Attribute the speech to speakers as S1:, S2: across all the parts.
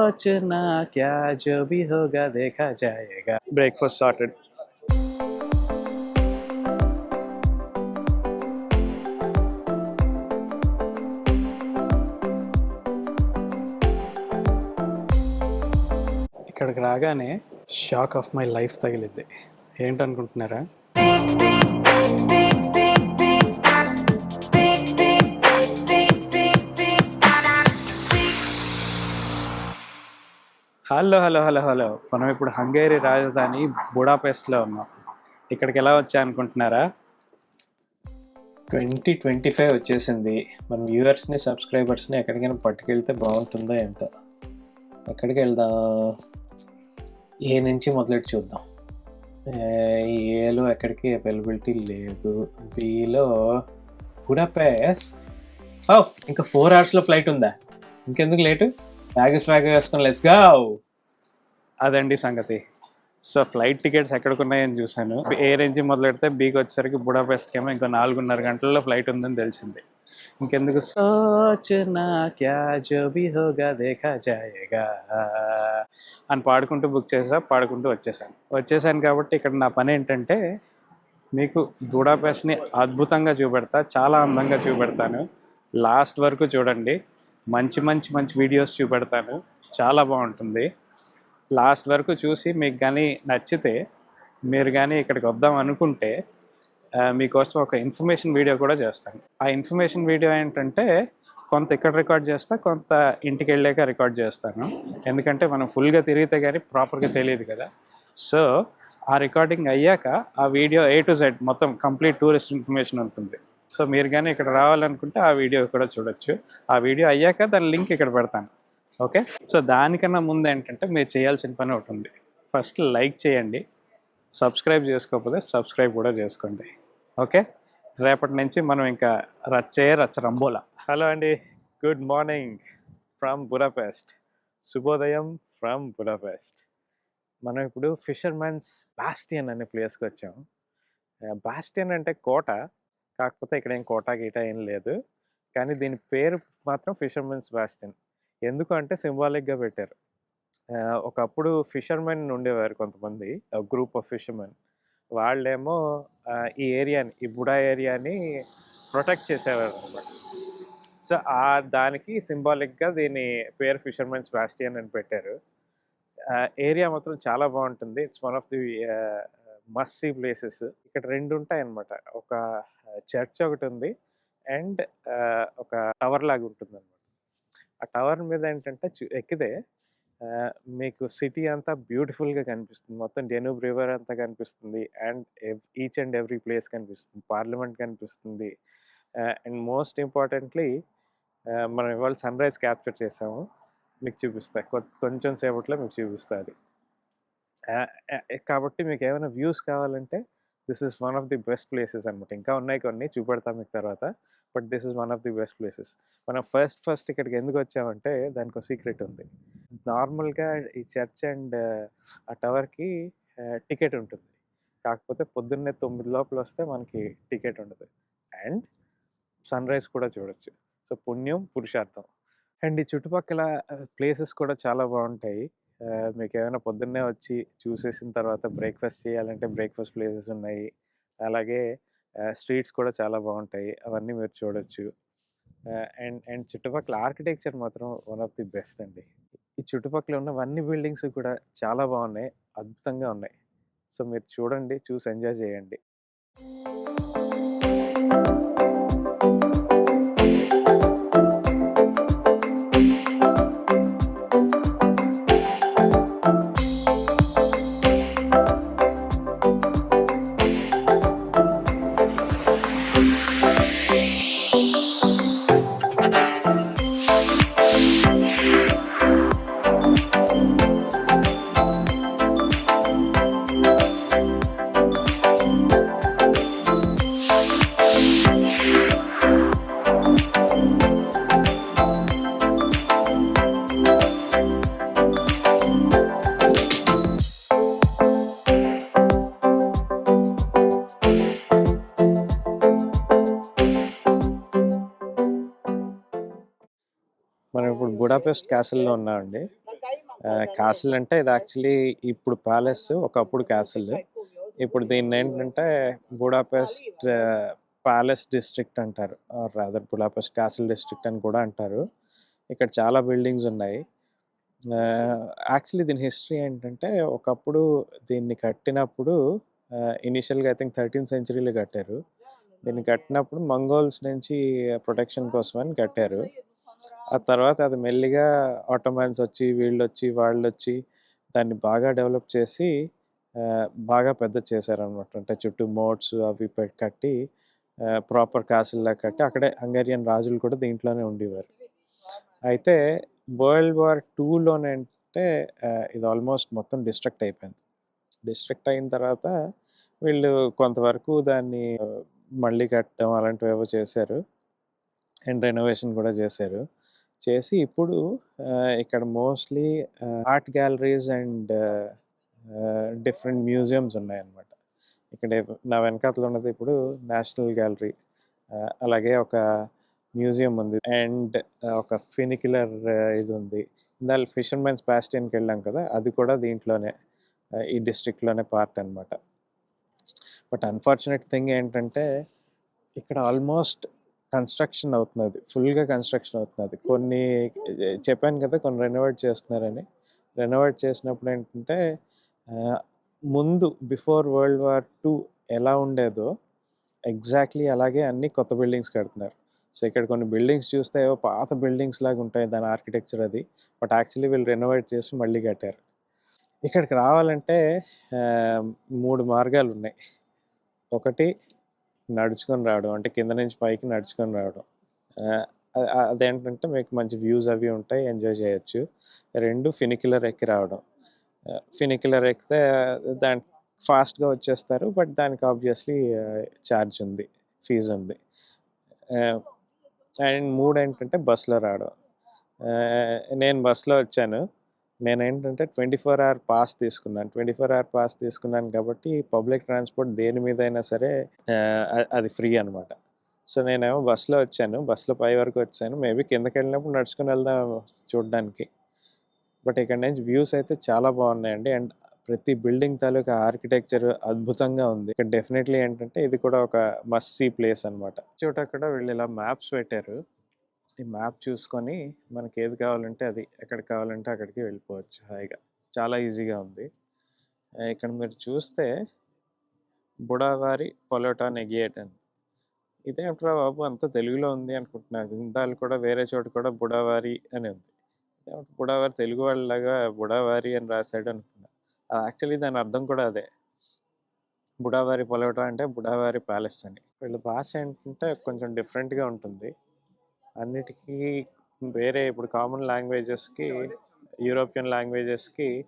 S1: सोचना क्या जो भी होगा देखा जाएगा ब्रेकफास्ट sorted ఇక్కడికి రాగానే షాక్ ఆఫ్ మై లైఫ్ తగిలిద్ది ఏంటనుకుంటున్నారా హలో హలో హలో హలో. మనం ఇప్పుడు హంగేరి రాజధాని బుడాపెస్ట్లో ఉన్నాం. ఇక్కడికి ఎలా వచ్చా అనుకుంటున్నారా ట్వంటీ ట్వంటీ ఫైవ్ వచ్చేసింది. మన వ్యూవర్స్ని సబ్స్క్రైబర్స్ని ఎక్కడికైనా పట్టుకెళ్తే బాగుంటుందో ఏంటో. ఎక్కడికి వెళ్దాం? ఏ నుంచి మొదలెట్టి చూద్దాం. ఏ, ఏలో ఎక్కడికి అవైలబిలిటీ లేదు. Below Budapest. ఓ ఇంకా ఫోర్ అవర్స్లో ఫ్లైట్ ఉందా? ఇంకెందుకు లేటు? బ్యాగేజ్ బ్యాగ్ వేసుకుని లెట్స్గా అదండి సంగతి. సో ఫ్లైట్ టికెట్స్ ఎక్కడికి ఉన్నాయని చూశాను. ఏ రేంజ్ మొదలెడితే బీకి వచ్చేసరికి బుడాపెస్ట్కి ఏమో ఇంకా నాలుగున్నర గంటల్లో ఫ్లైట్ ఉందని తెలిసింది. ఇంకెందుకు? సోచనా క్యా జో హోగా దేఖా జాయేగా అని పాడుకుంటూ బుక్ చేసా పాడుకుంటూ వచ్చేసాను. వచ్చేసాను కాబట్టి ఇక్కడ నా పని ఏంటంటే మీకు బుడాపెస్ట్ని అద్భుతంగా చూపెడతా చాలా అందంగా చూపెడతాను. లాస్ట్ వరకు చూడండి. మంచి మంచి మంచి వీడియోస్ చూపెడతాను. చాలా బాగుంటుంది. లాస్ట్ వరకు చూసి మీకు కానీ నచ్చితే మీరు కానీ ఇక్కడికి వద్దాం అనుకుంటే మీకోసం ఒక ఇన్ఫర్మేషన్ వీడియో కూడా చేస్తాను. ఆ ఇన్ఫర్మేషన్ వీడియో ఏంటంటే కొంత ఇక్కడ రికార్డ్ చేస్తా కొంత ఇంటికి వెళ్ళాక రికార్డ్ చేస్తాను. ఎందుకంటే మనం ఫుల్గా తిరిగితే కానీ ప్రాపర్గా తెలియదు కదా. సో ఆ రికార్డింగ్ అయ్యాక ఆ వీడియో ఏ టు జెడ్ మొత్తం కంప్లీట్ టూరిస్ట్ ఇన్ఫర్మేషన్ ఉంటుంది. సో మీరు కానీ ఇక్కడ రావాలనుకుంటే ఆ వీడియో కూడా చూడొచ్చు. ఆ వీడియో అయ్యాక దాని లింక్ ఇక్కడ పెడతాను. ఓకే? సో దానికన్నా ముందు ఏంటంటే మీరు చేయాల్సిన పని ఒకటి ఉంది. ఫస్ట్ లైక్ చేయండి. సబ్స్క్రైబ్ చేసుకోకపోతే సబ్స్క్రైబ్ కూడా చేసుకోండి. ఓకే? రేపటి నుంచి మనం ఇంకా రచ్చే రచ్చ రంబోలా హలో అండి. Good morning from Budapest. శుభోదయం ఫ్రమ్ బుడాపెస్ట్. మనం ఇప్పుడు ఫిషర్మెన్స్ బాస్టియన్ అనే ప్లేస్కి వచ్చాం. బాస్టియన్ అంటే కోట. కాకపోతే ఇక్కడ ఏం కోటా గీటా ఏం లేదు. కానీ దీని పేరు మాత్రం ఫిషర్మెన్స్ బాస్టిన్. ఎందుకు అంటే సింబాలిక్గా పెట్టారు. ఒకప్పుడు ఫిషర్మెన్ ఉండేవారు కొంతమంది గ్రూప్ ఆఫ్ ఫిషర్మెన్. వాళ్ళేమో ఈ ఏరియాని ఈ బుడా ఏరియాని ప్రొటెక్ట్ చేసేవారు అనమాట సో ఆ దానికి సింబాలిక్గా దీని పేరు ఫిషర్మెన్స్ బాస్టియన్ అని పెట్టారు. ఏరియా మాత్రం చాలా బాగుంటుంది. It's one of the must see places. ఇక్కడ రెండు ఉంటాయి ఒక చర్చ్ ఒకటి ఉంది. అండ్ ఒక టవర్ లాగా ఉంటుంది అనమాట ఆ టవర్ మీద ఏంటంటే ఎక్కితే మీకు సిటీ అంతా బ్యూటిఫుల్గా కనిపిస్తుంది. మొత్తం డెనూబ్ రివర్ అంతా కనిపిస్తుంది. And each and every place కనిపిస్తుంది. పార్లమెంట్ కనిపిస్తుంది. అండ్ మోస్ట్ ఇంపార్టెంట్లీ మనం ఇవాళ సన్ రైజ్ క్యాప్చర్ చేసాము. మీకు చూపిస్తా. కొంచెం సేపట్లో మీకు చూపిస్తా అది. కాబట్టి మీకు ఏమైనా వ్యూస్ కావాలంటే this is one of the best places అనమాట ఇంకా ఉన్నాయి కొన్ని చూపెడతాం మీకు తర్వాత. But this is one of the best places. మనం ఫస్ట్ ఫస్ట్ ఇక్కడికి ఎందుకు వచ్చామంటే దానికి ఒక సీక్రెట్ ఉంది. నార్మల్గా ఈ చర్చ్ అండ్ ఆ టవర్కి టికెట్ ఉంటుంది. కాకపోతే పొద్దున్నే తొమ్మిది లోపల వస్తే మనకి టికెట్ ఉండదు. అండ్ సన్ రైజ్ కూడా చూడొచ్చు. సో పుణ్యం పురుషార్థం. అండ్ ఈ చుట్టుపక్కల ప్లేసెస్ కూడా చాలా బాగుంటాయి. మీకు ఏమైనా పొద్దున్నే వచ్చి చూసేసిన తర్వాత బ్రేక్ఫాస్ట్ చేయాలంటే బ్రేక్ఫాస్ట్ ప్లేసెస్ ఉన్నాయి. అలాగే స్ట్రీట్స్ కూడా చాలా బాగుంటాయి. అవన్నీ మీరు చూడొచ్చు. అండ్ అండ్ చుట్టుపక్కల ఆర్కిటెక్చర్ మాత్రం వన్ ఆఫ్ ది బెస్ట్ అండి. ఈ చుట్టుపక్కల ఉన్నవన్నీ బిల్డింగ్స్ కూడా చాలా బాగున్నాయి. అద్భుతంగా ఉన్నాయి. సో మీరు చూడండి చూసి ఎంజాయ్ చేయండి. బుడాపెస్ట్ క్యాసిల్లో ఉన్నామండి. క్యాసిల్ అంటే ఇది యాక్చువల్లీ ఇప్పుడు ప్యాలెస్ ఒకప్పుడు క్యాసిల్ ఇప్పుడు దీన్ని ఏంటంటే బుడాపెస్ట్ ప్యాలెస్ డిస్ట్రిక్ట్ అంటారు. రాదర్ బుడాపెస్ట్ క్యాసిల్ డిస్ట్రిక్ట్ అని కూడా అంటారు. ఇక్కడ చాలా బిల్డింగ్స్ ఉన్నాయి. యాక్చువల్లీ దీని హిస్టరీ ఏంటంటే ఒకప్పుడు దీన్ని కట్టినప్పుడు ఇనిషియల్గా ఐ థింక్ థర్టీన్ సెంచరీలో కట్టారు. దీన్ని కట్టినప్పుడు మంగోల్స్ నుంచి ప్రొటెక్షన్ కోసం అని కట్టారు. ఆ తర్వాత అది మెల్లిగా ఆటోమాన్స్ వచ్చి వీళ్ళు వచ్చి వాళ్ళు వచ్చి దాన్ని బాగా డెవలప్ చేసి బాగా పెద్ద చేశారనమాట అంటే చుట్టూ మోట్స్ అవి పెట్టి కట్టి ప్రాపర్ కాసుల్లా కట్టి అక్కడే హంగేరియన్ రాజులు కూడా దీంట్లోనే ఉండేవారు. అయితే వరల్డ్ వార్ టూలోనంటే ఇది ఆల్మోస్ట్ మొత్తం డిస్ట్రక్ట్ అయిపోయింది. డిస్ట్రక్ట్ అయిన తర్వాత వీళ్ళు కొంతవరకు దాన్ని మళ్ళీ కట్టడం అలాంటివి ఏవో చేశారు. అండ్ రెనోవేషన్ కూడా చేశారు. చేసి ఇప్పుడు ఇక్కడ mostly art galleries and different museums ఉన్నాయన్నమాట. ఇక్కడ నా వెనకాతలో ఉన్నది ఇప్పుడు నేషనల్ గ్యాలరీ. అలాగే ఒక మ్యూజియం ఉంది. అండ్ ఒక ఫినిక్యులర్ ఇది ఉంది. ఇందాక ఫిషర్మెన్స్ ప్యాస్టియన్కి వెళ్ళాం కదా అది కూడా దీంట్లోనే ఈ డిస్ట్రిక్ట్లోనే పార్ట్ అనమాట బట్ అన్ఫార్చునేట్ థింగ్ ఏంటంటే ఇక్కడ ఆల్మోస్ట్ కన్స్ట్రక్షన్ అవుతున్నది ఫుల్గా కన్స్ట్రక్షన్ అవుతున్నది. కొన్ని చెప్పాను కదా కొన్ని రెనోవేట్ చేస్తున్నారని. రెనోవేట్ చేసినప్పుడు ఏంటంటే ముందు బిఫోర్ వరల్డ్ వార్ టూ ఎలా ఉండేదో ఎగ్జాక్ట్లీ అలాగే అన్ని కొత్త బిల్డింగ్స్ కడుతున్నారు. సో ఇక్కడ కొన్ని బిల్డింగ్స్ చూస్తే ఏవో పాత బిల్డింగ్స్ లాగా ఉంటాయి దాని ఆర్కిటెక్చర్ అది. బట్ యాక్చువల్లీ వీళ్ళు రెనోవేట్ చేసి మళ్ళీ కట్టారు. ఇక్కడికి రావాలంటే మూడు మార్గాలు ఉన్నాయి ఒకటి నడుచుకొని రావడం అంటే కింద నుంచి పైకి నడుచుకొని రావడం. అదేంటంటే మీకు మంచి వ్యూస్ అవి ఉంటాయి ఎంజాయ్ చేయొచ్చు. రెండు ఫినిక్యులర్ ఎక్కి రావడం. ఫినిక్యులర్ ఎక్కితే దాని ఫాస్ట్గా వచ్చేస్తారు బట్ దానికి ఆబ్వియస్లీ ఛార్జ్ ఉంది ఫీజు ఉంది. అండ్ మూడు ఏంటంటే బస్సులో రావడం నేను బస్సులో వచ్చాను. నేను ఏంటంటే ట్వంటీ ఫోర్ అవర్ పాస్ తీసుకున్నాను. ట్వంటీ ఫోర్ అవర్ పాస్ తీసుకున్నాను కాబట్టి పబ్లిక్ ట్రాన్స్పోర్ట్ దేని మీద అయినా సరే అది ఫ్రీ అనమాట సో నేనేమో బస్సులో వచ్చాను. బస్సులో పై వరకు వచ్చాను. మేబీ కిందకి వెళ్ళినప్పుడు నడుచుకుని వెళ్దాం చూడడానికి. బట్ ఇక్కడ నుంచి వ్యూస్ అయితే చాలా బాగున్నాయండి. అండ్ ప్రతి బిల్డింగ్ తాలూకా ఆర్కిటెక్చర్ అద్భుతంగా ఉంది. ఇక్కడ డెఫినెట్లీ ఏంటంటే ఇది కూడా ఒక మస్సీ ప్లేస్ అనమాట చోట అక్కడ వీళ్ళు ఇలా మ్యాప్స్ పెట్టారు. ఈ మ్యాప్ చూసుకొని మనకి ఏది కావాలంటే అది ఎక్కడ కావాలంటే అక్కడికి వెళ్ళిపోవచ్చు హాయిగా. చాలా ఈజీగా ఉంది. ఇక్కడ మీరు చూస్తే బుడావారి పొలోటా నెగియేట్ అని. ఇదేంట్రా బాబు అంత తెలుగులో ఉంది అనుకుంటున్నాను. ఇందాలు కూడా వేరే చోట కూడా బుడావారి అని ఉంది. బుడావారి తెలుగు వాళ్ళలాగా బుడావారి అని రాశాడు అనుకున్నా యాక్చువల్లీ దాని అర్థం కూడా అదే. బుడావారి పొలోటా అంటే బుడావారి ప్యాలెస్ అని. వీళ్ళ భాష ఏంటంటే కొంచెం డిఫరెంట్గా ఉంటుంది. అన్నిటికీ వేరే ఇప్పుడు కామన్ లాంగ్వేజెస్కి యూరోపియన్ లాంగ్వేజెస్కి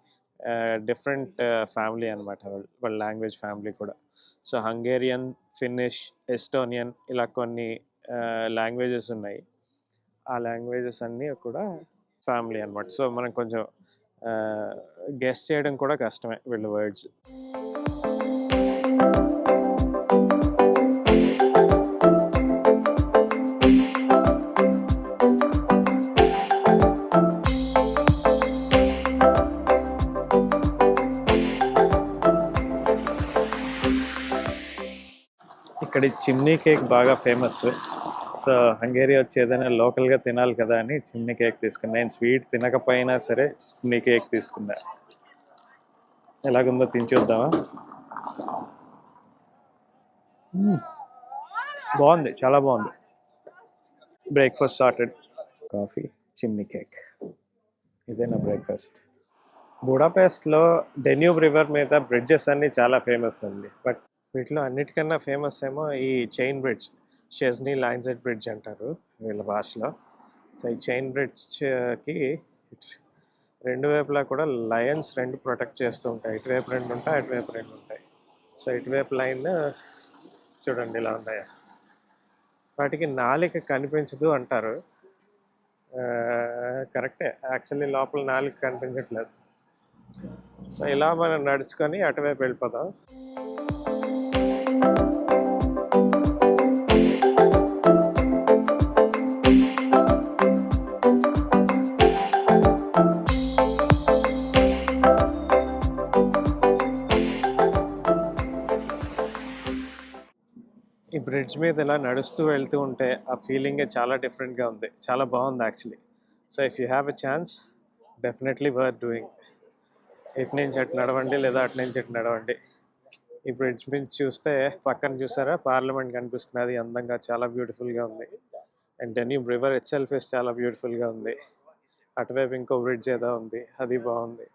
S1: డిఫరెంట్ ఫ్యామిలీ అనమాట వాళ్ళ లాంగ్వేజ్ ఫ్యామిలీ కూడా. సో హంగేరియన్ ఫినిష్ ఎస్టోనియన్ ఇలా కొన్ని లాంగ్వేజెస్ ఉన్నాయి. ఆ లాంగ్వేజెస్ అన్నీ కూడా ఫ్యామిలీ అనమాట సో మనం కొంచెం గెస్ చేయడం కూడా కష్టమే వీళ్ళ వర్డ్స్ అక్కడి చిమ్నీ కేక్ బాగా ఫేమస్. సో హంగేరియా వచ్చి ఏదైనా లోకల్గా తినాలి కదా అని చిమ్నీ కేక్ తీసుకున్నా. నేను స్వీట్ తినకపోయినా సరే చిమ్నీ కేక్ తీసుకున్నా. ఎలాగుందో తిని చూద్దామా? బాగుంది చాలా బాగుంది. Breakfast sorted coffee chimney cake. ఇదే నా బ్రేక్ఫాస్ట్ బుడాపెస్ట్లో డెన్యూబ్ రివర్ మీద బ్రిడ్జెస్ అన్ని చాలా ఫేమస్ అండి. బట్ వీటిలో అన్నిటికన్నా ఫేమస్ ఏమో ఈ chain bridge Szechenyi Lanchid bridge అంటారు వీళ్ళ భాషలో. సో ఈ చైన్ బ్రిడ్జ్కి రెండు వైపులా కూడా లయన్స్ రెండు ప్రొటెక్ట్ చేస్తూ ఉంటాయి. ఇటువైపు రెండు ఉంటాయి అటువైపు రెండు ఉంటాయి. సో ఇటువైపు లైన్ చూడండి ఇలా ఉన్నాయా. వాటికి నాలిక కనిపించదు అంటారు. కరెక్టే. యాక్చువల్లీ లోపల నాలుగు కనిపించట్లేదు. సో ఇలా మనం నడుచుకొని అటువైపు వెళ్ళిపోదాం. ఈ బ్రిడ్జ్ మీద ఇలా నడుస్తూ వెళ్తూ ఉంటే ఆ ఫీలింగే చాలా డిఫరెంట్గా ఉంది. చాలా బాగుంది actually so if you have a chance definitely worth doing ఇటు నుంచి అటు నడవండి లేదా అటు నుంచి అటు నడవండి. ఈ బ్రిడ్జ్ మీద చూస్తే పక్కన చూసారా? పార్లమెంట్ కనిపిస్తుంది. అది అందంగా చాలా బ్యూటిఫుల్గా ఉంది. And Danube river itself చాలా బ్యూటిఫుల్గా ఉంది. అటువైపు ఇంకో బ్రిడ్జ్ ఏదో ఉంది. అది బాగుంది.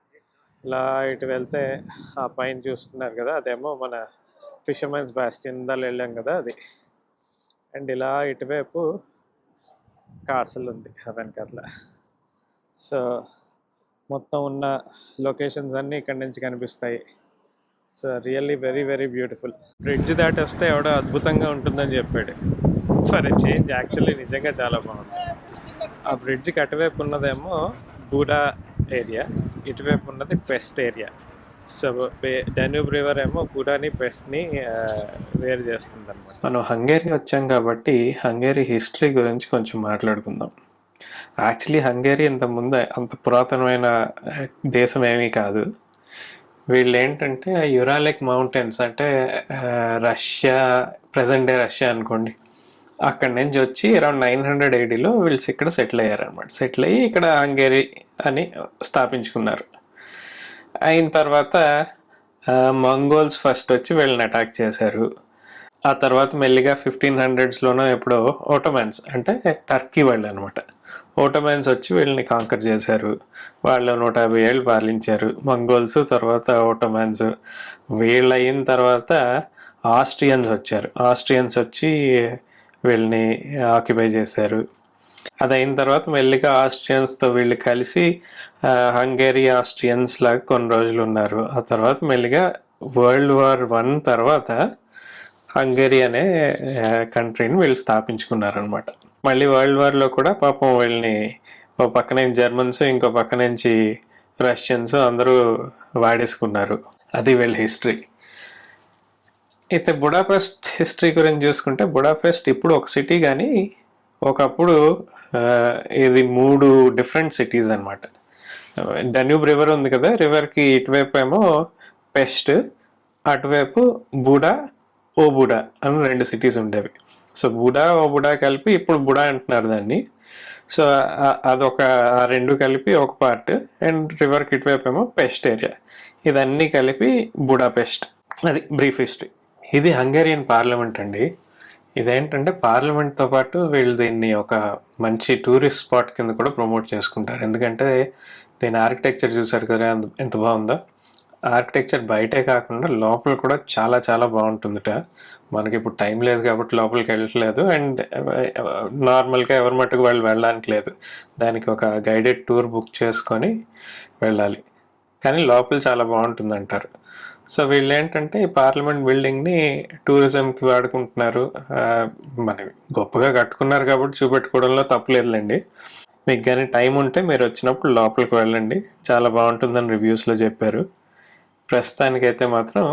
S1: ఇలా ఇటు వెళ్తే ఆ పైన చూస్తున్నారు కదా అదేమో మన ఫిషర్మెన్స్ బ్యాస్ట్ దాని వెళ్ళాం కదా అది. అండ్ ఇలా ఇటువైపు కాసల్ ఉంది వెనకట్ల. సో మొత్తం ఉన్న లొకేషన్స్ అన్నీ ఇక్కడ నుంచి కనిపిస్తాయి. So really very very beautiful. Bridge దాటి వస్తే ఎవడో అద్భుతంగా ఉంటుందని చెప్పాడు. ఫర్ చేంజ్ యాక్చువల్లీ నిజంగా చాలా బాగుంది. ఆ బ్రిడ్జ్కి అటువైపు ఉన్నదేమో దూడా ఏరియా ఇటువైపు ఉన్నది పెస్ట్ ఏరియా. డెన్యూబ్ రివర్ ఏమో బూడాని పెస్ట్ని వేరు చేస్తుంది అనమాట మనం హంగేరీ వచ్చాం కాబట్టి హంగేరీ హిస్టరీ గురించి కొంచెం మాట్లాడుకుందాం. యాక్చువల్లీ హంగేరీ ఇంత ముందు అంత పురాతనమైన దేశం ఏమీ కాదు. వీళ్ళు ఏంటంటే యురాలిక్ మౌంటైన్స్ అంటే రష్యా ప్రజెంట్ డే రష్యా అనుకోండి. అక్కడి నుంచి వచ్చి అరౌండ్ నైన్ హండ్రెడ్ ఏడీలో వీళ్ళు ఇక్కడ సెటిల్ అయ్యారు అనమాట సెటిల్ అయ్యి ఇక్కడ హంగేరీ అని స్థాపించుకున్నారు. అయిన తర్వాత మంగోల్స్ ఫస్ట్ వచ్చి వీళ్ళని అటాక్ చేశారు. ఆ తర్వాత మెల్లిగా ఫిఫ్టీన్ హండ్రెడ్స్లోనో ఎప్పుడో ఓటోమాన్స్ అంటే టర్కీ వాళ్ళు అనమాట ఓటోమాన్స్ వచ్చి వీళ్ళని కాంకర్ చేశారు. వాళ్ళు నూట యాభై ఏళ్ళు పాలించారు. మంగోల్స్ తర్వాత ఓటోమాన్స్ వీళ్ళు అయిన తర్వాత ఆస్ట్రియన్స్ వచ్చారు. ఆస్ట్రియన్స్ వచ్చి వీళ్ళని ఆక్యుపై చేశారు. అది అయిన తర్వాత మెల్లిగా ఆస్ట్రియన్స్తో వీళ్ళు కలిసి ఆ, హంగేరీ ఆస్ట్రియన్స్ లాగా కొన్ని రోజులు ఉన్నారు. ఆ తర్వాత మెల్లిగా వరల్డ్ వార్ వన్ తర్వాత హంగేరీ అనే కంట్రీని వీళ్ళు స్థాపించుకున్నారనమాట మళ్ళీ వరల్డ్ వార్లో కూడా పాపం వీళ్ళని ఓ పక్క నుంచి జర్మన్స్ ఇంకో పక్క నుంచి రష్యన్స్ అందరూ వాడేసుకున్నారు. అది వీళ్ళ హిస్టరీ. అయితే బుడాపెస్ట్ హిస్టరీ గురించి చూసుకుంటే బుడాపెస్ట్ ఇప్పుడు ఒక సిటీ కానీ ఒకప్పుడు ఇది మూడు డిఫరెంట్ సిటీస్ అనమాట డన్యూబ్ రివర్ ఉంది కదా రివర్కి ఇటువైపు ఏమో పెస్ట్ అటువైపు బుడా ఓ బుడా అని రెండు సిటీస్ ఉండేవి. సో బుడా ఓ బుడా కలిపి ఇప్పుడు బుడా అంటున్నారు దాన్ని. సో అదొక ఆ రెండు కలిపి ఒక పార్ట్ అండ్ రివర్కి ఇటువైపు ఏమో పెస్ట్ ఏరియా ఇదన్నీ కలిపి బుడా పెస్ట్ అది బ్రీఫ్ హిస్టరీ ఇది హంగేరియన్ పార్లమెంట్ అండి. ఇదేంటంటే పార్లమెంట్తో పాటు వీళ్ళు దీన్ని ఒక మంచి టూరిస్ట్ స్పాట్ కింద కూడా ప్రమోట్ చేసుకుంటారు. ఎందుకంటే దీని ఆర్కిటెక్చర్ చూసారు కదా ఎంత- బాగుందో. ఆర్కిటెక్చర్ బయటే కాకుండా లోపల కూడా చాలా చాలా బాగుంటుందిట. మనకి ఇప్పుడు టైం లేదు కాబట్టి లోపలికి వెళ్ళట్లేదు. అండ్ నార్మల్గా ఎవరి మట్టుకు వాళ్ళు వెళ్ళడానికి లేదు. దానికి ఒక గైడెడ్ టూర్ బుక్ చేసుకొని వెళ్ళాలి. కానీ లోపల చాలా బాగుంటుంది అంటారు సో వీళ్ళు ఏంటంటే ఈ పార్లమెంట్ బిల్డింగ్ని టూరిజంకి వాడుకుంటున్నారు. మన గొప్పగా కట్టుకున్నారు కాబట్టి చూపెట్టుకోవడంలో తప్పలేదులేండి మీకు కానీ టైం ఉంటే మీరు వచ్చినప్పుడు లోపలికి వెళ్ళండి. చాలా బాగుంటుందని రివ్యూస్లో చెప్పారు. ప్రస్తుతానికైతే మాత్రం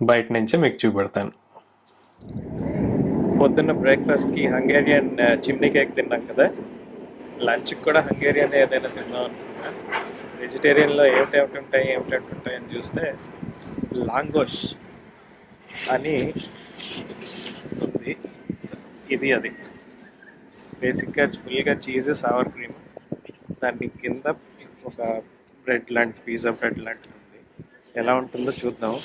S1: బయట నుంచే మీకు చూపెడతాను. పొద్దున్న బ్రేక్ఫాస్ట్కి హంగేరియన్ చిమ్నీ కేక్ తిన్నాం కదా. లంచ్కి కూడా హంగేరియన్ ఏదైనా తిందాం అనుకున్నా. వెజిటేరియన్లో ఏమిటేమిటి ఉంటాయి ఏమిటేమిటి ఉంటాయి అని చూస్తే లాంగోష్ అని ఉంది. ఇది అది. బేసిక్గా ఫుల్గా చీజ్ సవర్ క్రీమ్ దాని కింద ఒక బ్రెడ్ లాంటి పిజ్జా బ్రెడ్ లాంటిది ఉంది. ఎలా ఉంటుందో చూద్దాం.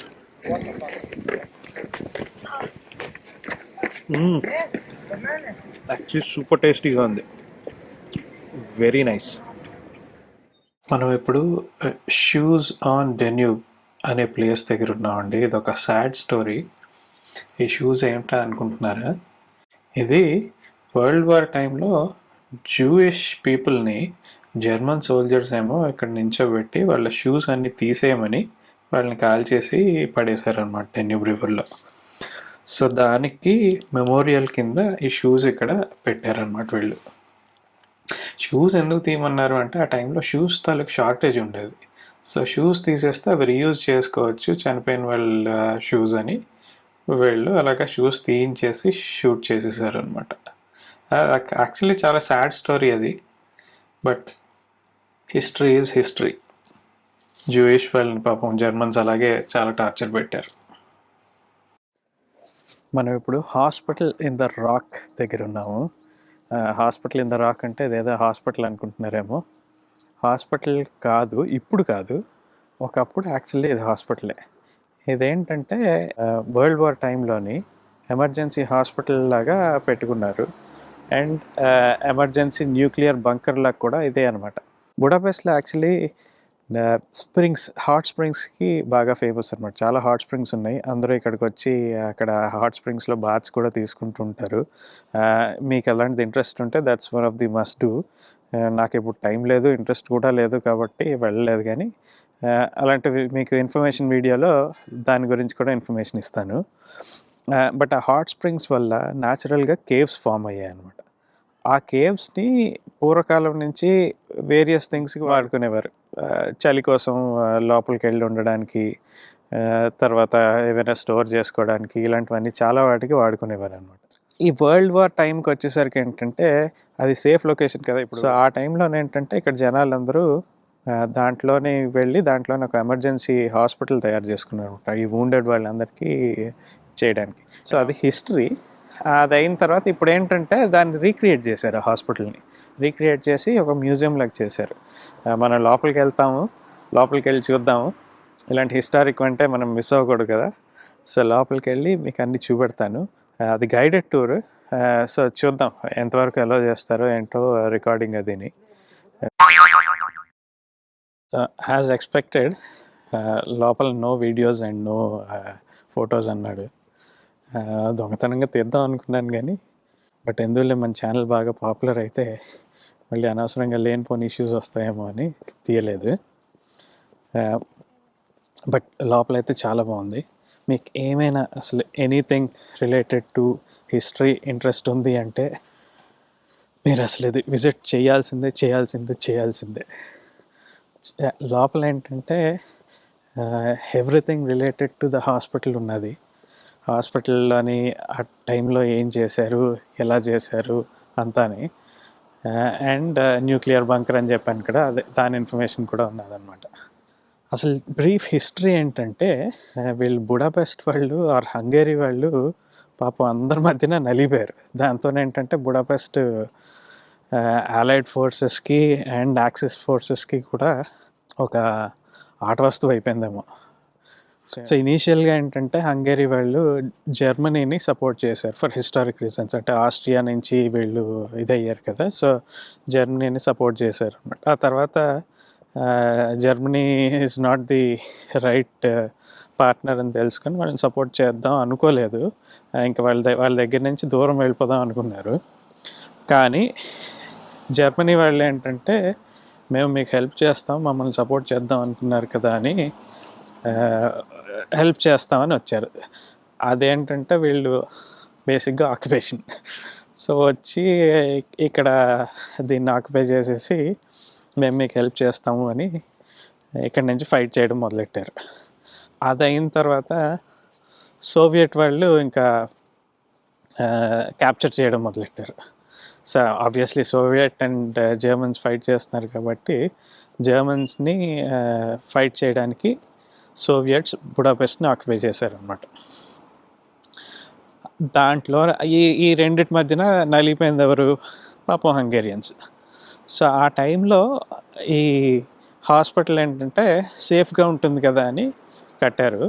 S1: యాక్చువల్లీ సూపర్ టేస్టీగా ఉంది. వెరీ నైస్ మనం ఇప్పుడు షూస్ ఆన్ డెన్యూబ్ అనే ప్లేస్ దగ్గర ఉన్నామండి. ఇది ఒక సాడ్ స్టోరీ. ఈ షూస్ ఏమిటా అనుకుంటున్నారా? ఇది వరల్డ్ వార్ టైంలో జూయిష్ పీపుల్ని జర్మన్ సోల్జర్స్ ఏమో ఇక్కడ నించోబెట్టి వాళ్ళ షూస్ అన్ని తీసేయమని వాళ్ళని కాల్ చేసి పడేశారనమాట డెన్యూబ్ రివర్లో. సో దానికి మెమోరియల్ కింద ఈ షూస్ ఇక్కడ పెట్టారనమాట వీళ్ళు. షూస్ ఎందుకు తీయమన్నారు అంటే ఆ టైంలో షూస్ తాలూకు షార్టేజ్ ఉండేది. సో షూస్ తీసేస్తే అవి రీయూజ్ చేసుకోవచ్చు. చనిపోయిన వాళ్ళ షూస్ అని. వీళ్ళు అలాగ షూస్ తీయించేసి షూట్ చేసేసారు అనమాట యాక్చువల్లీ చాలా సాడ్ స్టోరీ అది. But history is history. Jewish వాళ్ళని పాపం జర్మన్స్ అలాగే చాలా టార్చర్ పెట్టారు. మనం ఇప్పుడు హాస్పిటల్ ఇన్ ద రాక్ దగ్గర ఉన్నాము. హాస్పిటల్ ఇన్ ద రాక్ అంటే ఇదేదో హాస్పిటల్ అనుకుంటున్నారేమో. హాస్పిటల్ కాదు ఇప్పుడు కాదు. ఒకప్పుడు యాక్చువల్లీ ఇది హాస్పిటలే. ఇదేంటంటే వరల్డ్ వార్ టైంలోని ఎమర్జెన్సీ హాస్పిటల్ లాగా పెట్టుకున్నారు. అండ్ ఎమర్జెన్సీ న్యూక్లియర్ బంకర్ లాగా కూడా ఇదే అనమాట బుడాపెస్ట్లో యాక్చువల్లీ స్ప్రింగ్స్ హాట్ స్ప్రింగ్స్కి బాగా ఫేమస్ అనమాట చాలా హాట్ స్ప్రింగ్స్ ఉన్నాయి. అందరూ ఇక్కడికి వచ్చి అక్కడ హాట్ స్ప్రింగ్స్లో బాత్స్ కూడా తీసుకుంటుంటారు మీకు అలాంటిది ఇంట్రెస్ట్ ఉంటే that's one of the must do. నాకు ఇప్పుడు టైం లేదు ఇంట్రెస్ట్ కూడా లేదు కాబట్టి వెళ్ళలేదు కానీ అలాంటివి మీకు ఇన్ఫర్మేషన్ వీడియోలో దాని గురించి కూడా ఇన్ఫర్మేషన్ ఇస్తాను. బట్ ఆ హాట్ స్ప్రింగ్స్ వల్ల న్యాచురల్గా కేవ్స్ ఫామ్ అయ్యాయి అనమాట ఆ కేవ్స్ని పూర్వకాలం నుంచి వేరియస్ థింగ్స్కి వాడుకునేవారు. చలి కోసం లోపలికి వెళ్ళి ఉండడానికి తర్వాత ఏమైనా స్టోర్ చేసుకోవడానికి ఇలాంటివన్నీ చాలా వాటికి వాడుకునేవారు అనమాట ఈ వరల్డ్ వార్ టైంకి వచ్చేసరికి ఏంటంటే అది సేఫ్ లొకేషన్ కదా ఇప్పుడు. సో ఆ టైంలో ఏంటంటే ఇక్కడ జనాలందరూ దాంట్లోనే వెళ్ళి దాంట్లోనే ఒక ఎమర్జెన్సీ హాస్పిటల్ తయారు చేసుకున్నారు అనమాట ఈ వూండెడ్ వాళ్ళందరికీ చేయడానికి. సో అది హిస్టరీ. అది అయిన తర్వాత ఇప్పుడు ఏంటంటే దాన్ని రీక్రియేట్ చేశారు హాస్పిటల్ని. రీక్రియేట్ చేసి ఒక మ్యూజియం లాగా చేశారు. మనం లోపలికి వెళ్తాము లోపలికి వెళ్ళి చూద్దాము. ఇలాంటి హిస్టారిక్ అంటే మనం మిస్ అవ్వకూడదు కదా. సో లోపలికి వెళ్ళి మీకు అన్ని చూపెడతాను. అది గైడెడ్ టూర్. సో చూద్దాం ఎంతవరకు ఎలా చేస్తారో ఏంటో రికార్డింగ్ అదిని సో యాజ్ ఎక్స్పెక్టెడ్ లోపల no videos and no photos అన్నాడు. దొంగతనంగా తీద్దాం అనుకున్నాను కానీ బట్ ఎందువల్లే మన ఛానల్ బాగా పాపులర్ అయితే మళ్ళీ అనవసరంగా లేనిపోని ఇష్యూస్ వస్తాయేమో అని తీయలేదు. బట్ లోపలైతే చాలా బాగుంది. మీకు ఏమైనా అసలు anything related to history interest ఉంది అంటే మీరు అసలు ఇది విజిట్ చేయాల్సిందే చేయాల్సిందే చేయాల్సిందే. లోపల ఏంటంటే everything related to the hospital ఉన్నది. హాస్పిటల్లోని ఆ టైంలో ఏం చేశారు? ఎలా చేశారు? అంతా అని అండ్ న్యూక్లియర్ బంకర్ అని చెప్పాను ఇక్కడ అదే దాని ఇన్ఫర్మేషన్ కూడా ఉన్నదన్నమాట. అసలు బ్రీఫ్ హిస్టరీ ఏంటంటే వీళ్ళు బుడాపెస్ట్ వాళ్ళు ఆర్ హంగేరీ వాళ్ళు పాపం అందరి మధ్యన నలిపారు. దాంతో ఏంటంటే బుడాపెస్ట్ అలైడ్ ఫోర్సెస్కి అండ్ యాక్సిస్ ఫోర్సెస్కి కూడా ఒక ఆట వస్తువు అయిపోయిందేమో. సో ఇనీషియల్గా ఏంటంటే హంగేరీ వాళ్ళు జర్మనీని సపోర్ట్ చేశారు ఫర్ హిస్టారిక్ రీజన్స్ అంటే ఆస్ట్రియా నుంచి వీళ్ళు ఇదయ్యారు కదా. సో జర్మనీని సపోర్ట్ చేశారు అనమాట ఆ తర్వాత Germany is not the right partner అని తెలుసుకొని వాళ్ళని సపోర్ట్ చేద్దాం అనుకోలేదు. ఇంకా వాళ్ళ ద- వాళ్ళ దగ్గర నుంచి దూరం వెళ్ళిపోదాం అనుకున్నారు. కానీ జర్మనీ వాళ్ళు ఏంటంటే మేము మీకు హెల్ప్ చేస్తాం మమ్మల్ని సపోర్ట్ చేద్దాం అనుకున్నారు కదా అని హెల్ప్ చేస్తామని వచ్చారు. అదేంటంటే వీళ్ళు బేసిక్గా ఆక్యుపేషన్ సో వచ్చి ఇక్కడ దీన్ని ఆక్యుపై చేసేసి మేము మీకు హెల్ప్ చేస్తాము అని ఇక్కడ నుంచి ఫైట్ చేయడం మొదలెట్టారు. అది అయిన తర్వాత సోవియట్ వాళ్ళు ఇంకా క్యాప్చర్ చేయడం మొదలెట్టారు. So obviously Soviet and Germans fight చేస్తున్నారు కాబట్టి జర్మన్స్ని ఫైట్ చేయడానికి సోవియట్స్ బుడాపెస్ట్ని ఆక్యుపై చేశారనమాట దాంట్లో ఈ ఈ రెండిటి మధ్యన నలిగిపోయింది ఎవరు? పాపం హంగేరియన్స్. సో ఆ టైంలో ఈ హాస్పిటల్ ఏంటంటే సేఫ్గా ఉంటుంది కదా అని కట్టారు.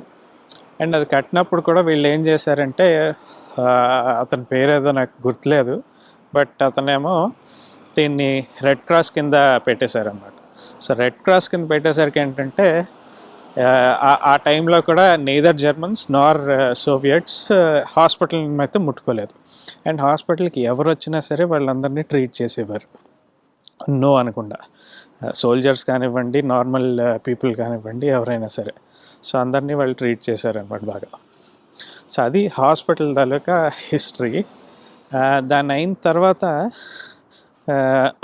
S1: అండ్ అది కట్టినప్పుడు కూడా వీళ్ళు ఏం చేశారంటే అతని పేరేదో నాకు గుర్తులేదు బట్ అతనేమో దీన్ని రెడ్ క్రాస్ కింద పెట్టేశారనమాట సో రెడ్ క్రాస్ కింద పెట్టేసరికి ఏంటంటే ఆ, టైంలో కూడా neither Germans nor Soviets hospital అయితే ముట్టుకోలేదు. అండ్ హాస్పిటల్కి ఎవరు వచ్చినా సరే వాళ్ళందరినీ ట్రీట్ చేసేవారు. నో అనకుండా. సోల్జర్స్ కానివ్వండి నార్మల్ పీపుల్ కానివ్వండి ఎవరైనా సరే. సో అందరినీ వాళ్ళు ట్రీట్ చేశారనమాట బాగా. సో అది హాస్పిటల్ తాలూకా హిస్టరీ దాని అయిన తర్వాత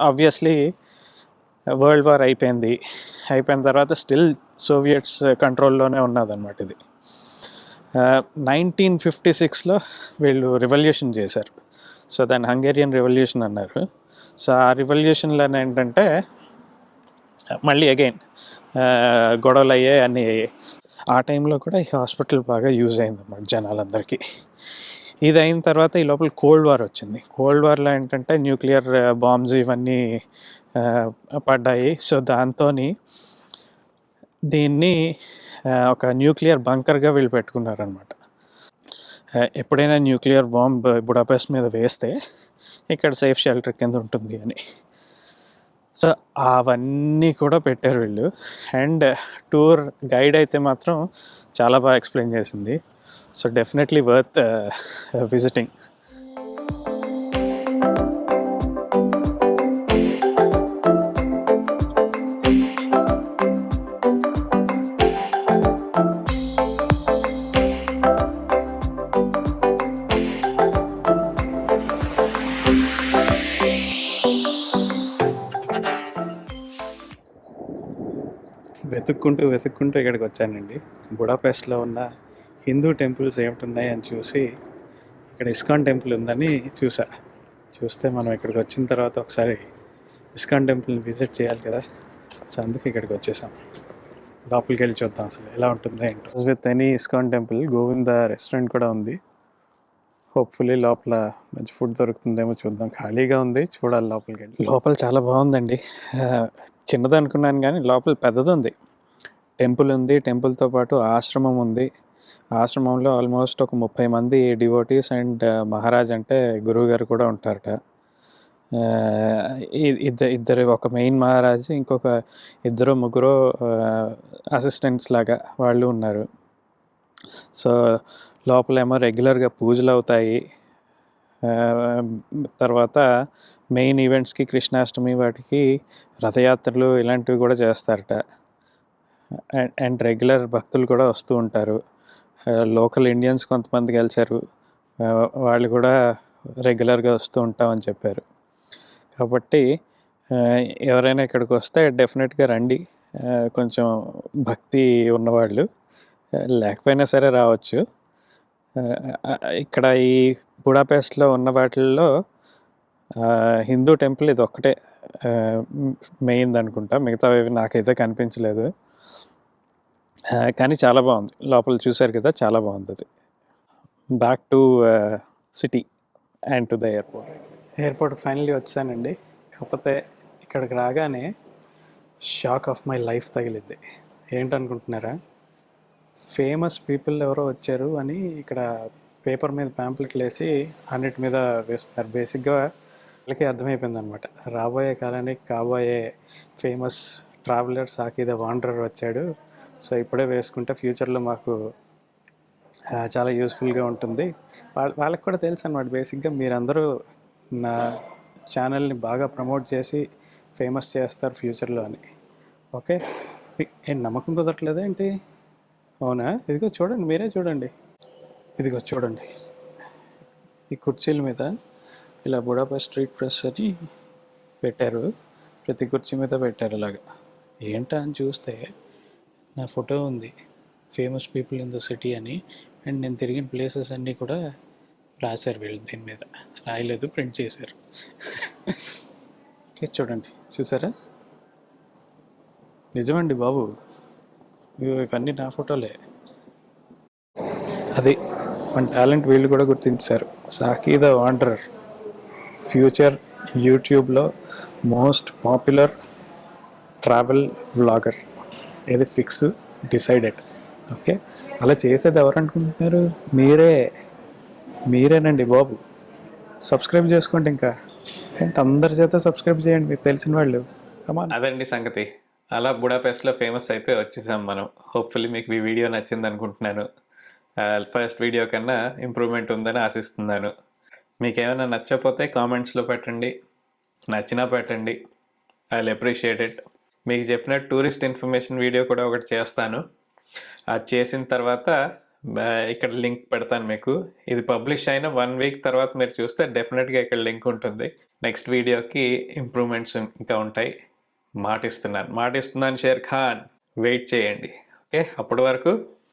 S1: ఆబ్వియస్లీ వరల్డ్ వార్ అయిపోయింది. అయిపోయిన తర్వాత స్టిల్ సోవియట్స్ కంట్రోల్లోనే ఉన్నదన్నమాట ఇది. నైన్టీన్ ఫిఫ్టీ సిక్స్లో వీళ్ళు రివల్యూషన్ చేశారు. సో దాన్ని హంగేరియన్ రివల్యూషన్ అన్నారు. సో ఆ రివల్యూషన్లో ఏంటంటే మళ్ళీ అగైన్ గొడవలు అయ్యాయి. అన్నీ అయ్యాయి ఆ టైంలో కూడా ఈ హాస్పిటల్ బాగా యూజ్ అయింది అన్నమాట జనాలందరికీ. ఇది అయిన తర్వాత ఈ లోపల కోల్డ్ వార్ వచ్చింది. కోల్డ్ వార్లో ఏంటంటే న్యూక్లియర్ బాంబ్స్ ఇవన్నీ పడ్డాయి. సో దాంతో దీన్ని ఒక న్యూక్లియర్ బంకర్గా వీళ్ళు పెట్టుకున్నారనమాట ఎప్పుడైనా న్యూక్లియర్ బాంబ్ బుడాపెస్ట్ మీద వేస్తే ఇక్కడ సేఫ్ షెల్టర్ కింద ఉంటుంది అని. సో అవన్నీ కూడా పెట్టారు వీళ్ళు. అండ్ టూర్ గైడ్ అయితే మాత్రం చాలా బాగా ఎక్స్ప్లెయిన్ చేసింది. So definitely worth visiting. వెతుక్కుంటూ వెతుక్కుంటూ ఇక్కడికి వచ్చానండి. బుడాపెస్ట్లో ఉన్న హిందూ టెంపుల్స్ ఏమిటి అని చూసి ఇక్కడ ఇస్కాన్ టెంపుల్ ఉందని చూసా. చూస్తే మనం ఇక్కడికి వచ్చిన తర్వాత ఒకసారి ఇస్కాన్ టెంపుల్ని విజిట్ చేయాలి కదా. సో అందుకే ఇక్కడికి వచ్చేసాం. లోపలికి వెళ్ళి చూద్దాం అసలు ఎలా ఉంటుందో ఏంటో. With any ISKCON temple Govinda restaurant కూడా ఉంది. హోప్ఫుల్లీ లోపల మంచి ఫుడ్ దొరుకుతుందేమో చూద్దాం. ఖాళీగా ఉంది చూడాలి లోపలికి వెళ్ళి లోపల చాలా బాగుందండి. చిన్నది అనుకున్నాను కానీ లోపల పెద్దది ఉంది. టెంపుల్ ఉంది టెంపుల్తో పాటు ఆశ్రమం ఉంది. ఆశ్రమంలో ఆల్మోస్ట్ ఒక ముప్పై మంది డివోటీస్ అండ్ మహారాజ్ అంటే గురువు గారు కూడా ఉంటారట. ఇద్దరు ఇద్దరు ఒక మెయిన్ మహారాజు ఇంకొక ఇద్దరు ముగ్గురు అసిస్టెంట్స్ లాగా వాళ్ళు ఉన్నారు. సో లోపలేమో రెగ్యులర్గా పూజలు అవుతాయి తర్వాత మెయిన్ ఈవెంట్స్కి కృష్ణాష్టమి వాటికి రథయాత్రలు ఇలాంటివి కూడా చేస్తారట. అండ్ అండ్ రెగ్యులర్ భక్తులు కూడా వస్తూ ఉంటారు. లోకల్ ఇండియన్స్ కొంతమంది గెలిచారు. వాళ్ళు కూడా రెగ్యులర్గా వస్తూ ఉంటామని చెప్పారు. కాబట్టి ఎవరైనా ఇక్కడికి వస్తే డెఫినెట్గా రండి. కొంచెం భక్తి ఉన్నవాళ్ళు. లేకపోయినా సరే రావచ్చు. ఇక్కడ ఈ బుడాపెస్ట్లో ఉన్న వాటిల్లో హిందూ టెంపుల్ ఇది ఒక్కటే మెయిన్ అనుకుంటా. మిగతావి నాకైతే కనిపించలేదు. కానీ చాలా బాగుంది. లోపల చూశారు కదా చాలా బాగుంది అది back to city and to the airport airport finally వచ్చానండి. కాకపోతే ఇక్కడికి రాగానే షాక్ ఆఫ్ మై లైఫ్ తగిలిద్ది. ఏంటనుకుంటున్నారా? ఫేమస్ పీపుల్ ఎవరో వచ్చారు అని ఇక్కడ పేపర్ మీద ప్యాంప్లెట్లు వేసి అన్నిటి మీద వేస్తున్నారు. బేసిక్గా వాళ్ళకి అర్థమైపోయింది అనమాట రాబోయే కాలానికి కాబోయే ఫేమస్ ట్రావెలర్ సాకీద వాండరర్ వచ్చాడు. సో ఇప్పుడే వేసుకుంటే ఫ్యూచర్లో మాకు చాలా యూస్ఫుల్గా ఉంటుంది. వాళ్ళ వాళ్ళకి కూడా తెలుసు అనమాట బేసిక్గా మీరందరూ నా ఛానల్ని బాగా ప్రమోట్ చేసి ఫేమస్ చేస్తారు ఫ్యూచర్లో అని. ఓకే? ఏం నమ్మకం కుదరట్లేదేంటి అవునా? ఇదిగో చూడండి మీరే చూడండి. ఇదిగో చూడండి. ఈ కుర్చీల మీద ఇలా బుడాపా స్ట్రీట్ ప్రెస్ అని పెట్టారు. ప్రతి కుర్చీ మీద పెట్టారు ఇలాగా. ఏంటా అని చూస్తే నా ఫోటో ఉంది. Famous people in the city అని. అండ్ నేను తిరిగిన ప్లేసెస్ అన్నీ కూడా రాశారు వీళ్ళు దీని మీద. రాయలేదు ప్రింట్ చేశారు. చూడండి చూసారా? నిజమండి బాబు. ఇవన్నీ నా ఫోటోలే. అది మన టాలెంట్ వీళ్ళు కూడా గుర్తించారు. Saki the wanderer. ఫ్యూచర్ యూట్యూబ్లో మోస్ట్ పాపులర్ ట్రావెల్ వ్లాగర్. ఇది ఫిక్స్ డిసైడెడ్. ఓకే? అలా చేసేది ఎవరు అనుకుంటున్నారు? మీరే. మీరేనండి బాబు. సబ్స్క్రైబ్ చేసుకోండి ఇంకా. ఏంటి అందరి చేత సబ్స్క్రైబ్ చేయండి మీకు తెలిసిన వాళ్ళు. కమా
S2: అదండి సంగతి. అలా బుడాపెస్ట్లో ఫేమస్ అయిపోయి వచ్చేసాం మనం. హోప్ఫుల్లీ మీకు ఈ వీడియో నచ్చింది అనుకుంటున్నాను. ఫస్ట్ వీడియో కన్నా ఇంప్రూవ్మెంట్ ఉందని ఆశిస్తున్నాను. మీకు ఏమైనా నచ్చకపోతే కామెంట్స్లో పెట్టండి. నచ్చినా పెట్టండి. ఐ అప్రిషియేట్ ఇట్ మీకు చెప్పిన టూరిస్ట్ ఇన్ఫర్మేషన్ వీడియో కూడా ఒకటి చేస్తాను. అది చేసిన తర్వాత ఇక్కడ లింక్ పెడతాను మీకు. ఇది పబ్లిష్ అయిన వన్ వీక్ తర్వాత మీరు చూస్తే డెఫినెట్గా ఇక్కడ లింక్ ఉంటుంది. నెక్స్ట్ వీడియోకి ఇంప్రూవ్మెంట్స్ ఇంకా ఉంటాయి. మాటిస్తున్నాను. మాటిస్తున్నాను షేర్ ఖాన్ వెయిట్ చేయండి. ఓకే అప్పటి వరకు